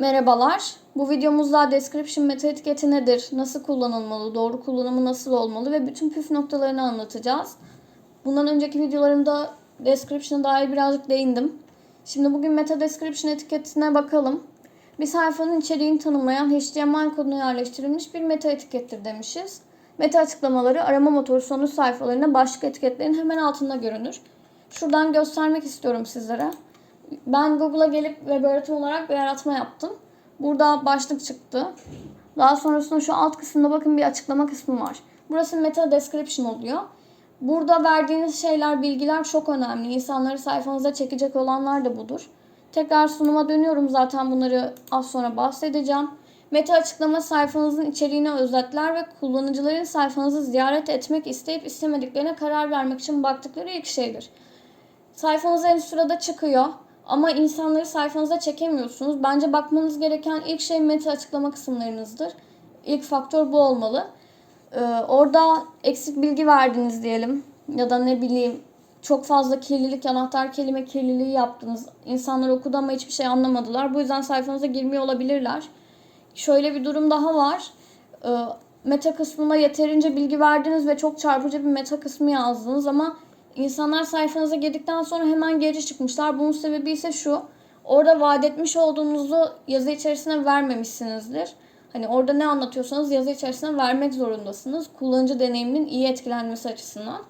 Merhabalar. Bu videomuzda description meta etiketi nedir, nasıl kullanılmalı, doğru kullanımı nasıl olmalı ve bütün püf noktalarını anlatacağız. Bundan önceki videolarımda description'a dair birazcık değindim. Şimdi bugün meta description etiketine bakalım. Bir sayfanın içeriğini tanımlayan HTML koduna yerleştirilmiş bir meta etikettir demişiz. Meta açıklamaları arama motoru sonuç sayfalarında başlık etiketlerin hemen altında görünür. Şuradan göstermek istiyorum sizlere. Ben Google'a gelip web öğretim olarak bir yaratma yaptım. Burada başlık çıktı. Daha sonrasında şu alt kısımda bakın bir açıklama kısmı var. Burası meta description oluyor. Burada verdiğiniz şeyler, bilgiler çok önemli. İnsanları sayfanıza çekecek olanlar da budur. Tekrar sunuma dönüyorum zaten bunları az sonra bahsedeceğim. Meta açıklama sayfanızın içeriğini özetler ve kullanıcıların sayfanızı ziyaret etmek isteyip istemediklerine karar vermek için baktıkları ilk şeydir. Sayfanız en sırada çıkıyor ama insanları sayfanıza çekemiyorsunuz. Bence bakmanız gereken ilk şey meta açıklama kısımlarınızdır. İlk faktör bu olmalı. Ee, orada eksik bilgi verdiniz diyelim ya da ne bileyim çok fazla kirlilik, anahtar kelime kirliliği yaptınız. İnsanlar okudu ama hiçbir şey anlamadılar. Bu yüzden sayfanıza girmiyor olabilirler. Şöyle bir durum daha var. Ee, meta kısmına yeterince bilgi verdiniz ve çok çarpıcı bir meta kısmı yazdınız ama insanlar sayfanıza girdikten sonra hemen geri çıkmışlar. Bunun sebebi ise şu. Orada vaat etmiş olduğunuzu yazı içerisine vermemişsinizdir. Hani orada ne anlatıyorsanız yazı içerisine vermek zorundasınız. Kullanıcı deneyiminin iyi etkilenmesi açısından.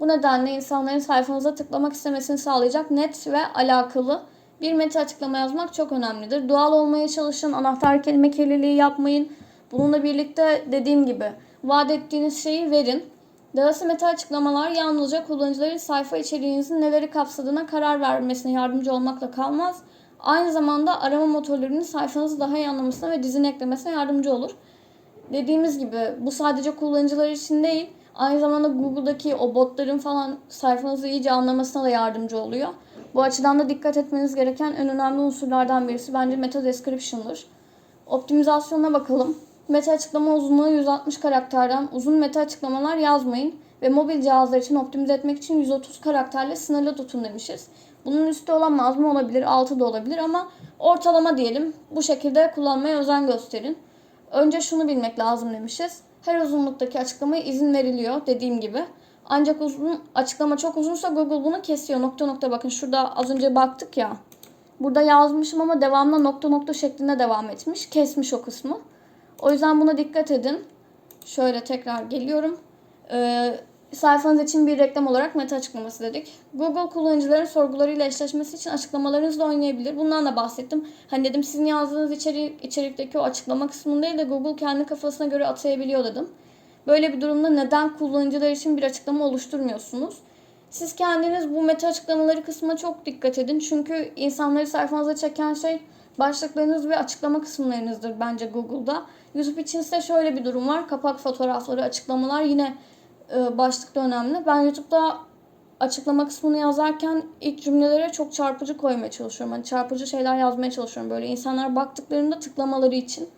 Bu nedenle insanların sayfanıza tıklamak istemesini sağlayacak net ve alakalı bir meta açıklama yazmak çok önemlidir. Doğal olmaya çalışın, anahtar kelime kirliliği yapmayın. Bununla birlikte dediğim gibi vaat ettiğiniz şeyi verin. Dahası meta açıklamalar yalnızca kullanıcıların sayfa içeriğinizin neleri kapsadığına karar vermesine yardımcı olmakla kalmaz. Aynı zamanda arama motorlarının sayfanızı daha iyi anlamasına ve dizini eklemesine yardımcı olur. Dediğimiz gibi bu sadece kullanıcılar için değil, aynı zamanda Google'daki o botların falan sayfanızı iyice anlamasına da yardımcı oluyor. Bu açıdan da dikkat etmeniz gereken en önemli unsurlardan birisi bence meta description'dır. Optimizasyona bakalım. Meta açıklama uzunluğu 160 karakterden uzun meta açıklamalar yazmayın ve mobil cihazlar için optimize etmek için 130 karakterle sınırlı tutun demişiz. Bunun üstü olamaz mı olabilir, altı da olabilir ama ortalama diyelim. Bu şekilde kullanmaya özen gösterin. Önce şunu bilmek lazım demişiz. Her uzunluktaki açıklamaya izin veriliyor dediğim gibi. Ancak uzun açıklama çok uzunsa Google bunu kesiyor. Nokta nokta bakın şurada az önce baktık ya. Burada yazmışım ama devamlı nokta nokta şeklinde devam etmiş. Kesmiş o kısmı. O yüzden buna dikkat edin. Şöyle tekrar geliyorum. Ee, sayfanız için bir reklam olarak meta açıklaması dedik. Google kullanıcıların sorgularıyla eşleşmesi için açıklamalarınızla oynayabilir. Bundan da bahsettim. Hani dedim sizin yazdığınız içerik, içerikteki o açıklama kısmını değil de Google kendi kafasına göre atayabiliyor dedim. Böyle bir durumda neden kullanıcılar için bir açıklama oluşturmuyorsunuz? Siz kendiniz bu meta açıklamaları kısmına çok dikkat edin. Çünkü insanları sayfanıza çeken şey başlıklarınız ve açıklama kısımlarınızdır bence Google'da. YouTube için ise şöyle bir durum var. Kapak fotoğrafları, açıklamalar yine e, başlıkta önemli. Ben YouTube'da açıklama kısmını yazarken ilk cümlelere çok çarpıcı koymaya çalışıyorum. Hani çarpıcı şeyler yazmaya çalışıyorum. Böyle insanlar baktıklarında tıklamaları için.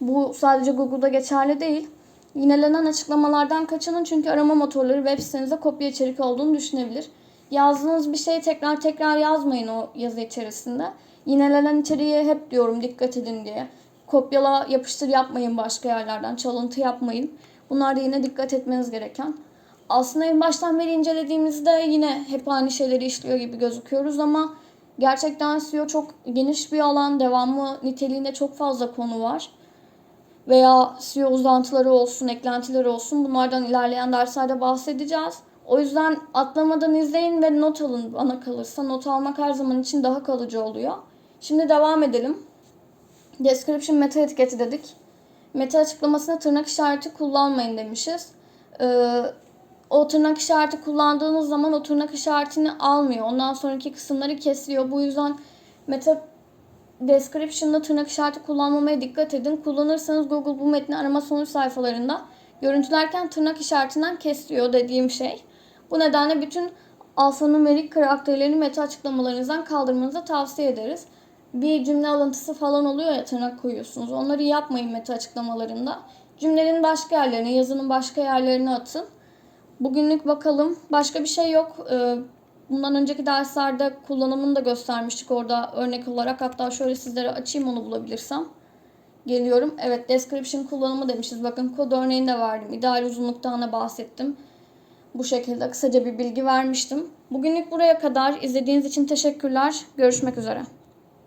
Bu sadece Google'da geçerli değil. Yinelenen açıklamalardan kaçının çünkü arama motorları web sitenize kopya içerik olduğunu düşünebilir. Yazdığınız bir şeyi tekrar tekrar yazmayın o yazı içerisinde. Yinelenen içeriğe hep diyorum dikkat edin diye. Kopyala yapıştır yapmayın başka yerlerden. Çalıntı yapmayın. Bunlar da yine dikkat etmeniz gereken. Aslında en baştan beri incelediğimizde yine hep aynı şeyleri işliyor gibi gözüküyoruz ama gerçekten SEO çok geniş bir alan. Devamı niteliğinde çok fazla konu var veya SEO uzantıları olsun, eklentileri olsun bunlardan ilerleyen derslerde bahsedeceğiz. O yüzden atlamadan izleyin ve not alın bana kalırsa. Not almak her zaman için daha kalıcı oluyor. Şimdi devam edelim. Description meta etiketi dedik. Meta açıklamasına tırnak işareti kullanmayın demişiz. Ee, o tırnak işareti kullandığınız zaman o tırnak işaretini almıyor. Ondan sonraki kısımları kesiyor. Bu yüzden meta description'da tırnak işareti kullanmamaya dikkat edin. Kullanırsanız Google bu metni arama sonuç sayfalarında görüntülerken tırnak işaretinden kesiyor dediğim şey. Bu nedenle bütün alfanumerik karakterlerini meta açıklamalarınızdan kaldırmanızı tavsiye ederiz. Bir cümle alıntısı falan oluyor ya tırnak koyuyorsunuz. Onları yapmayın meta açıklamalarında. Cümlenin başka yerlerine, yazının başka yerlerine atın. Bugünlük bakalım. Başka bir şey yok. Ee, bundan önceki derslerde kullanımını da göstermiştik orada örnek olarak. Hatta şöyle sizlere açayım onu bulabilirsem. Geliyorum. Evet description kullanımı demişiz. Bakın kod örneğini de verdim. İdeal uzunluktan da bahsettim. Bu şekilde kısaca bir bilgi vermiştim. Bugünlük buraya kadar izlediğiniz için teşekkürler. Görüşmek üzere.